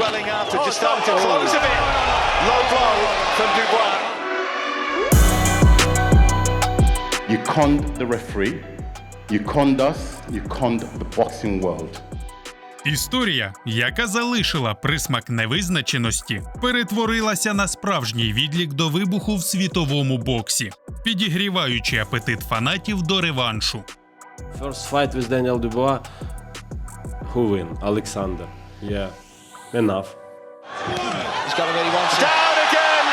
Swelling after, oh, just starting to close a bit. Low blow from Dubois. You conned the referee, you conned us, you conned the boxing world. Історія, яка залишила присмак невизначеності, перетворилася на справжній відлік до вибуху в світовому боксі, підігріваючи апетит фанатів до реваншу. First fight with Daniel Dubois. Who win? Alexander. Yeah. Enough. He's got it where he wants it. Down again!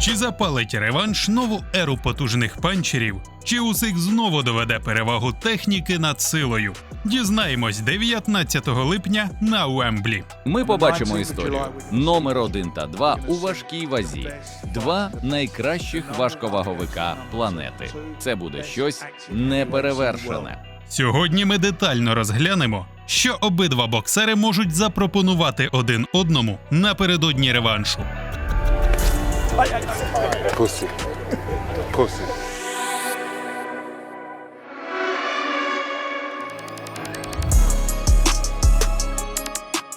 Чи запалить реванш нову еру потужних панчерів? Чи Усик знову доведе перевагу техніки над силою? Дізнаємось 19 липня на Уемблі. Ми побачимо історію. Номер один та два у важкій вазі. Два найкращих важковаговика планети. Це буде щось неперевершене. Сьогодні ми детально розглянемо, що обидва боксери можуть запропонувати один одному напередодні реваншу. Pussy. Pussy.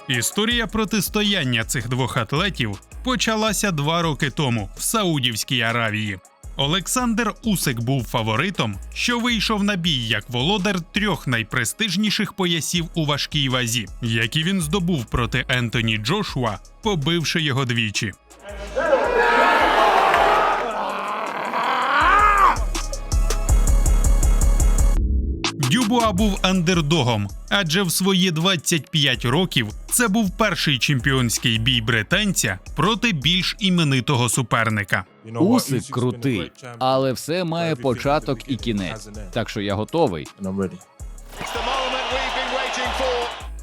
Історія протистояння цих двох атлетів почалася два роки тому в Саудівській Аравії. Олександр Усик був фаворитом, що вийшов на бій як володар трьох найпрестижніших поясів у важкій вазі, які він здобув проти Ентоні Джошуа, побивши його двічі. Дюбуа був андердогом, адже в свої 25 років це був перший чемпіонський бій британця проти більш іменитого суперника. Усик крутий, але все має початок і кінець. Так що я готовий.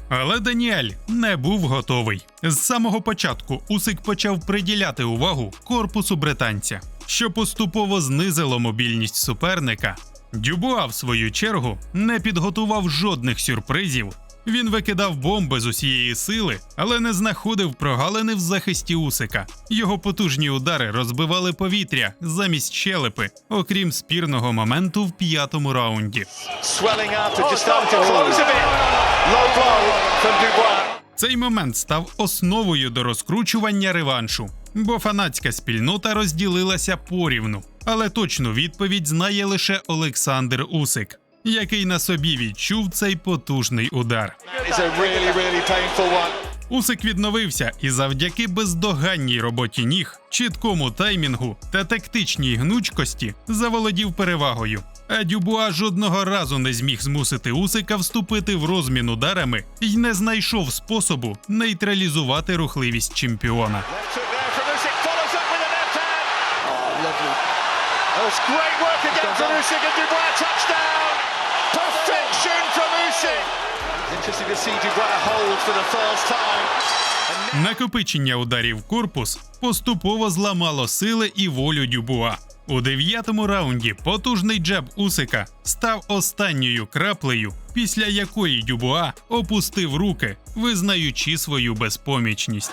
Але Даніель не був готовий. З самого початку Усик почав приділяти увагу корпусу британця, що поступово знизило мобільність суперника. Дюбуа, в свою чергу, не підготував жодних сюрпризів. Він викидав бомби з усієї сили, але не знаходив прогалини в захисті Усика. Його потужні удари розбивали повітря замість щелепи, окрім спірного моменту в п'ятому раунді. Dubois. Цей момент став основою до розкручування реваншу, бо фанатська спільнота розділилася порівну. Але точну відповідь знає лише Олександр Усик, який на собі відчув цей потужний удар. Really, really. Усик відновився і завдяки бездоганній роботі ніг, чіткому таймінгу та тактичній гнучкості заволодів перевагою. А Дюбуа жодного разу не зміг змусити Усика вступити в розмін ударами і не знайшов способу нейтралізувати рухливість чемпіона. Oh, great work again from Usyk and Dubois. Touchdown. Perfection from Usyk. Interesting to see Dubois hold for the first time. Накопичення ударів в корпус поступово зламало сили і волю Дюбуа. У дев'ятому раунді потужний джеб Усика став останньою краплею, після якої Дюбуа опустив руки, визнаючи свою безпомічність.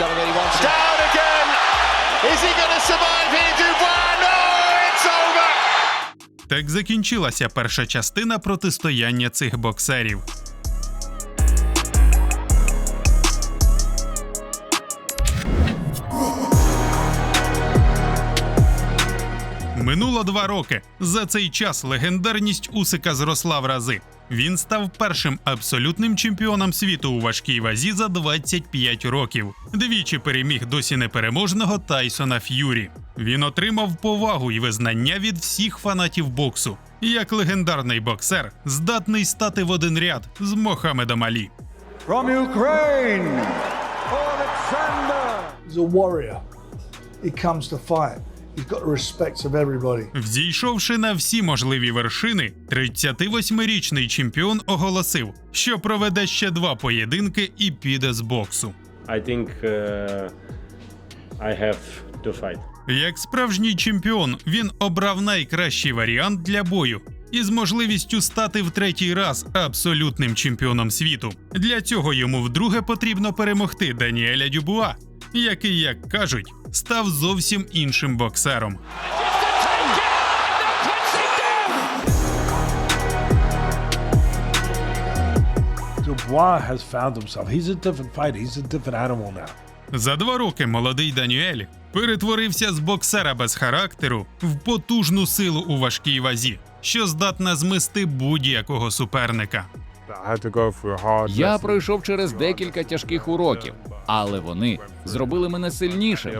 Down again. Is he Так закінчилася перша частина протистояння цих боксерів. Минуло два роки. За цей час легендарність Усика зросла в рази. Він став першим абсолютним чемпіоном світу у важкій вазі за 25 років. Двічі переміг досі непереможного Тайсона Ф'юрі. Він отримав повагу і визнання від всіх фанатів боксу. Як легендарний боксер, здатний стати в один ряд з Мохамедом Алі. From Ukraine, Alexander. He's a warrior. He comes to fight. He's got the respect of everybody. Взійшовши на всі можливі вершини, 38-річний чемпіон оголосив, що проведе ще два поєдинки і піде з боксу. I think uh, I have to fight. Як справжній чемпіон, він обрав найкращий варіант для бою із можливістю стати в третій раз абсолютним чемпіоном світу. Для цього йому вдруге потрібно перемогти Даніеля Дюбуа, який, як кажуть, став зовсім іншим боксером. Dubois has found himself. He's a different fighter. He's a different animal now. За два роки молодий Даніель перетворився з боксера без характеру в потужну силу у важкій вазі, що здатна змести будь-якого суперника. Я пройшов через декілька тяжких уроків, але вони зробили мене сильнішим.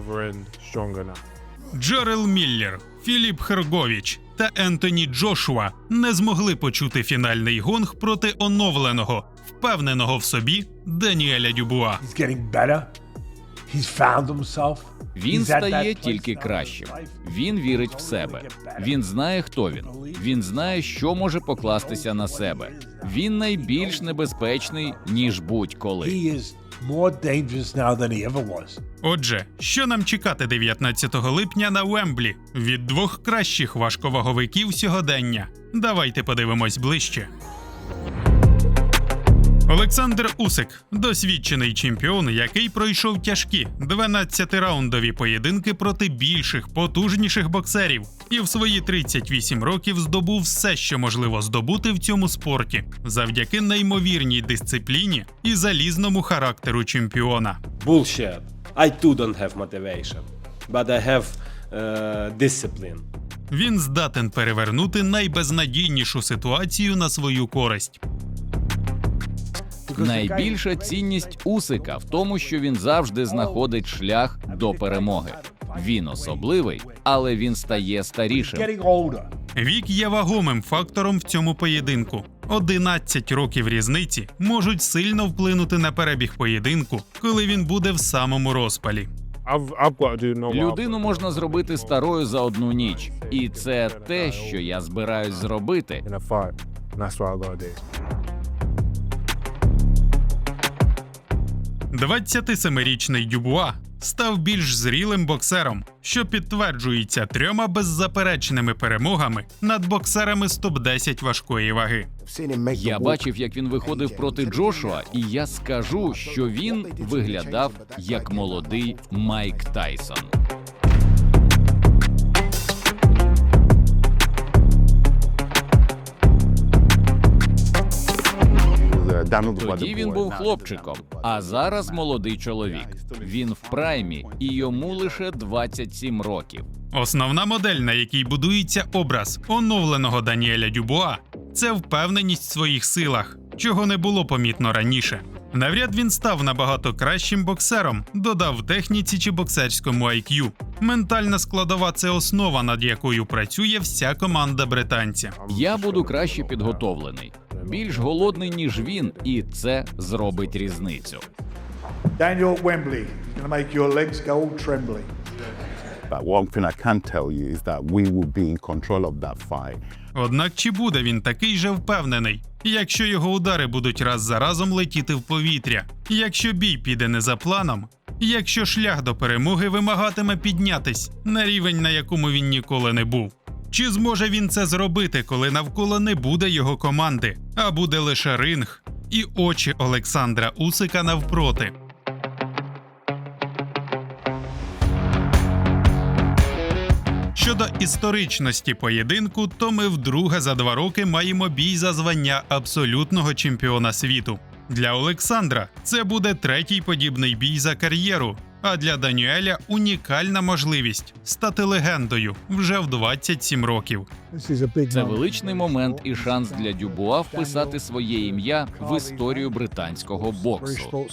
Джерел Міллер, Філіп Херговіч та Ентоні Джошуа не змогли почути фінальний гонг проти оновленого, впевненого в собі Даніеля Дюбуа. Він He's стає тільки кращим. Він вірить в себе. Він знає, хто він. Він знає, що може покластися на себе. Він найбільш небезпечний ніж будь-коли. Отже, що нам чекати 19 липня на Вемблі від двох кращих важковаговиків сьогодення? Давайте подивимось ближче. Олександр Усик досвідчений чемпіон, який пройшов тяжкі 12-раундові поєдинки проти більших, потужніших боксерів, і в свої 38 років здобув все, що можливо здобути в цьому спорті, завдяки неймовірній дисципліні і залізному характеру чемпіона. Bullshit. I too don't have motivation, but I have uh, discipline. Він здатен перевернути найбезнадійнішу ситуацію на свою користь. Найбільша цінність Усика в тому, що він завжди знаходить шлях до перемоги. Він особливий, але він стає старішим. Вік є вагомим фактором в цьому поєдинку. 11 років різниці можуть сильно вплинути на перебіг поєдинку, коли він буде в самому розпалі. Людину можна зробити старою за одну ніч, і це те, що я збираюсь зробити. 27-річний Дюбуа став більш зрілим боксером, що підтверджується трьома беззаперечними перемогами над боксерами з топ-10 важкої ваги. Я бачив, як він виходив проти Джошуа, і я скажу, що він виглядав як молодий Майк Тайсон. Тоді він був хлопчиком, а зараз молодий чоловік. Він в праймі, і йому лише 27 років. Основна модель, на якій будується образ оновленого Даніеля Дюбуа, це впевненість в своїх силах, чого не було помітно раніше. Навряд він став набагато кращим боксером, додав в техніці чи боксерському IQ. Ментальна складова це основа, над якою працює вся команда британця. Я буду краще підготовлений, більш голодний, ніж він, і це зробить різницю. Daniel Wembley is going to make your legs go all trembly. But one thing I can tell you is that we will be in control of that fight. Однак чи буде він такий же впевнений, якщо його удари будуть раз за разом летіти в повітря, якщо бій піде не за планом, якщо шлях до перемоги вимагатиме піднятись на рівень, на якому він ніколи не був? Чи зможе він це зробити, коли навколо не буде його команди, а буде лише ринг і очі Олександра Усика навпроти? Щодо історичності поєдинку, то ми вдруге за два роки маємо бій за звання абсолютного чемпіона світу. Для Олександра це буде третій подібний бій за кар'єру. А для Даніеля унікальна можливість стати легендою вже в 27 років. Це величний момент і шанс для Дюбуа вписати своє ім'я в історію британського боксу.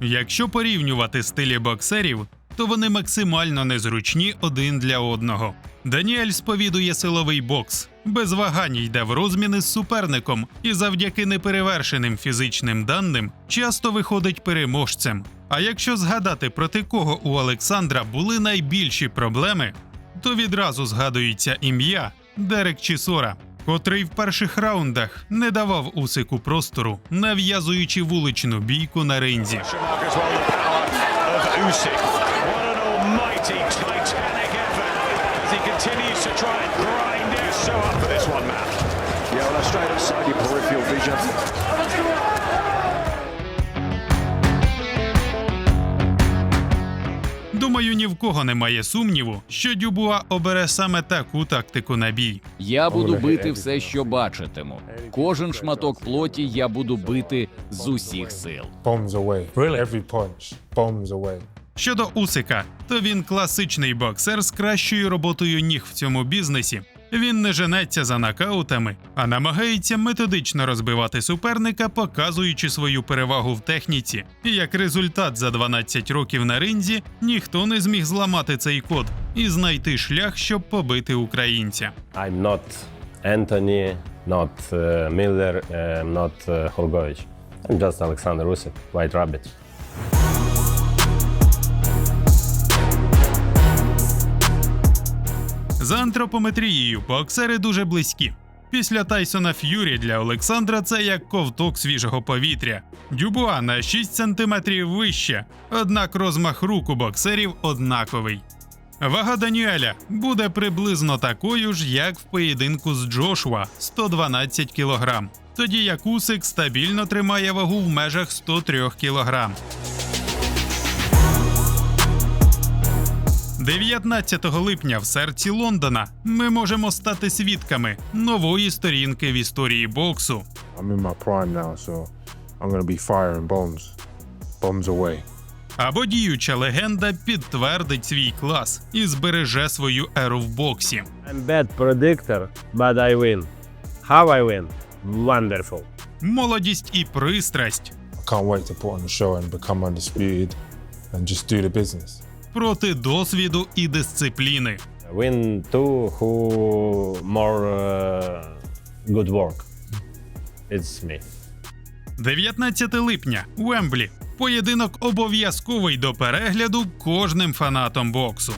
Якщо порівнювати стилі боксерів, то вони максимально незручні один для одного. Даніель сповідує силовий бокс, без вагань йде в розміни з суперником і завдяки неперевершеним фізичним даним часто виходить переможцем. А якщо згадати проти кого у Олександра були найбільші проблеми, то відразу згадується ім'я Дерек Чісора, котрий в перших раундах не давав Усику простору, нав'язуючи вуличну бійку на ринзі. As well the power of Думаю, ні в кого немає сумніву, що Дюбуа обере саме таку тактику на бій. Я буду бити все, що бачитиму. Кожен шматок плоті я буду бити з усіх сил. bombs away. Really? Every punch, bombs away. Щодо Усика, то він класичний боксер з кращою роботою ніг в цьому бізнесі. Він не женеться за нокаутами, а намагається методично розбивати суперника, показуючи свою перевагу в техніці. І як результат, за 12 років на ринзі ніхто не зміг зламати цей код і знайти шлях, щоб побити українця. I'm not Anthony, not uh, Miller, uh, not uh, Holgovich. I'm just Alexander Usyk, White Rabbit. За антропометрією боксери дуже близькі. Після Тайсона Ф'юрі для Олександра це як ковток свіжого повітря. Дюбуа на 6 сантиметрів вище, однак розмах рук у боксерів однаковий. Вага Даніеля буде приблизно такою ж, як в поєдинку з Джошуа 112 кг, тоді як Усик стабільно тримає вагу в межах 103 кг. 19 липня в серці Лондона ми можемо стати свідками нової сторінки в історії боксу. I'm in my prime now, so I'm gonna be firing bombs, bombs away. Або діюча легенда підтвердить свій клас і збереже свою еру в боксі. I'm bad predictor, but I win. How I win? Wonderful. Молодість і пристрасть I can't wait to put on the show and become undisputed, and just do the business. Проти досвіду і дисципліни. Win two who more uh, good work. It's me. 19 липня Уемблі. Поєдинок обов'язковий до перегляду кожним фанатом боксу.